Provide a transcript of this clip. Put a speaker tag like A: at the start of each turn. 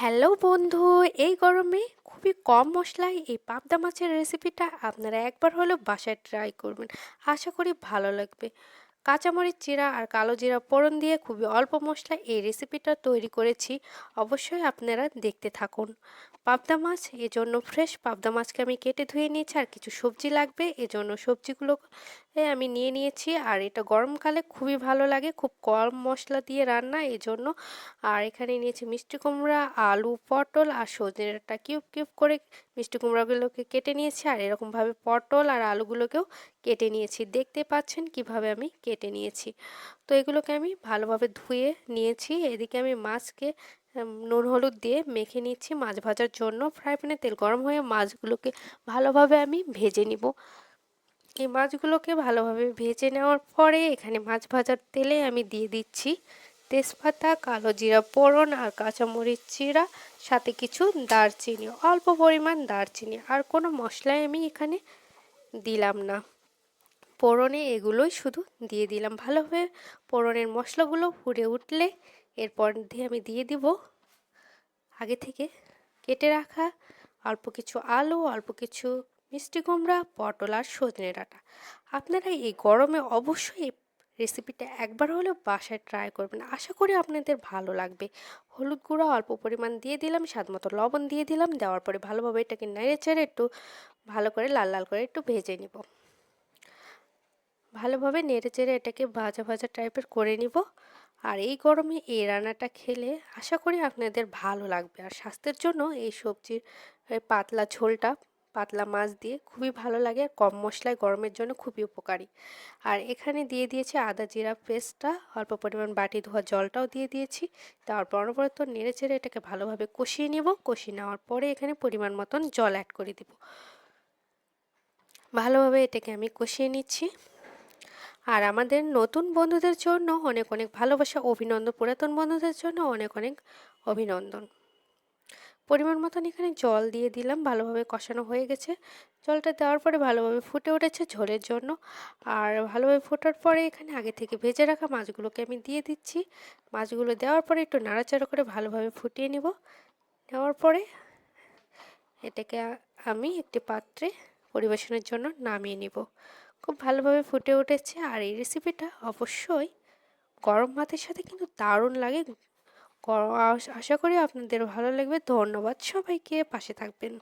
A: Hello বন্ধু, এই গরমে খুবই কম মশলায় এই পাবদা মাছের রেসিপিটা আপনারা একবার হলেও বাসায় ট্রাই করবেন। আশা করি ভালো লাগবে। কাঁচামরিচ জিরা আর কালো জিরা ফোড়ন দিয়ে খুবই অল্প মশলায় এই রেসিপিটা তৈরি করেছি। অবশ্যই আপনারা দেখতে থাকুন। পাবদা মাছ, এজন্য ফ্রেশ পাবদা মাছকে আমি কেটে ধুয়ে নিয়েছি আর কিছু সবজি লাগবে, এজন্য সবজিগুলো আমি নিয়ে নিয়েছি আর এটা গরমকালে খুবই ভালো লাগে, খুব কম মশলা দিয়ে রান্না, এজন্য আর এখানে নিয়েছি মিষ্টি কুমড়া, আলু, পটল আর সজনেটা কিউব কিউব করে মিষ্টি কুমড়াগুলোকে কেটে নিয়েছি আর এরকমভাবে পটল আর আলুগুলোকেও কেটে নিয়েছি। দেখতে পাচ্ছেন কীভাবে আমি কেটে নিয়েছি। তো এগুলোকে আমি ভালোভাবে ধুয়ে নিয়েছি। এদিকে আমি মাছকে নুন, হলুদ দিয়ে মেখে নিচ্ছি মাছ ভাজার জন্য। ফ্রাই প্যানে তেল গরম হয়ে মাছগুলোকে ভালোভাবে আমি ভেজে নিব। এই মাছগুলোকে ভালোভাবে ভেজে নেওয়ার পরে এখানে মাছ ভাজার তেলে আমি দিয়ে দিচ্ছি তেজপাতা, কালো জিরা পোড়ন আর কাঁচামরিচ চিরা সাথে কিছু দারচিনি। অল্প পরিমাণ দারচিনি। আর কোনো মশলাই আমি এখানে দিলাম না। পোড়নে এগুলোই শুধু দিয়ে দিলাম। ভালোভাবে পোড়নের মশলাগুলো ফুটে উঠলে এরপর দিয়ে আমি দিয়ে দিব আগে থেকে কেটে রাখা অল্প কিছু আলু, অল্প কিছু মিষ্টি কুমড়া, পটল আর সজনে ডাঁটা। আপনারা এই গরমে অবশ্যই রেসিপিটা একবার হলেও বাসায় ট্রাই করবেন। আশা করি আপনাদের ভালো লাগবে। হলুদ গুঁড়ো অল্প পরিমাণ দিয়ে দিলাম, স্বাদ মতো লবণ দিয়ে দিলাম, দেওয়ার পরে ভালোভাবে এটাকে নেড়ে চেড়ে একটু ভালো করে লাল লাল করে একটু ভেজে নিব। ভালোভাবে নেড়ে চেড়ে এটাকে ভাজা ভাজা টাইপের করে নিব। আর এই গরমে এই রান্নাটা খেলে আশা করি আপনাদের ভালো লাগবে। আর স্বাস্থ্যের জন্য এই সবজির পাতলা ঝোলটা, পাতলা মাছ দিয়ে খুবই ভালো লাগে। আর কম মশলায় গরমের জন্য খুবই উপকারী। আর এখানে দিয়ে দিয়েছি আদা জিরা পেস্টটা, অল্প পরিমাণ বাটি ধোয়া জলটাও দিয়ে দিয়েছি। তারপর অনবরত নেড়ে চেড়ে এটাকে ভালোভাবে কষিয়ে নিব। কষিয়ে নেওয়ার পরে এখানে পরিমাণ মতন জল অ্যাড করে দিব। ভালোভাবে এটাকে আমি কষিয়ে নিচ্ছি। আর আমাদের নতুন বন্ধুদের জন্য অনেক অনেক ভালোবাসা অভিনন্দন পুরাতন বন্ধুদের জন্য অনেক অনেক অভিনন্দন। পরিমাণ মতন এখানে জল দিয়ে দিলাম, ভালোভাবে কষানো হয়ে গেছে। জলটা দেওয়ার পরে ভালোভাবে ফুটে উঠেছে ঝোলের জন্য। আর ভালোভাবে ফোটার পরে এখানে আগে থেকে ভেজে রাখা মাছগুলোকে আমি দিয়ে দিচ্ছি। মাছগুলো দেওয়ার পরে একটু নাড়াচাড়া করে ভালোভাবে ফুটিয়ে নিব। নেওয়ার পরে এটাকে আমি একটি পাত্রে পরিবেশনের জন্য নামিয়ে নিব। খুব ভালোভাবে ফুটে উঠেছে। আর এই রেসিপিটা অবশ্যই গরম ভাতের সাথে কিন্তু দারুণ লাগে। আশা করি আপনাদের ভালো লাগবে। ধন্যবাদ সবাইকে। পাশে থাকবেন।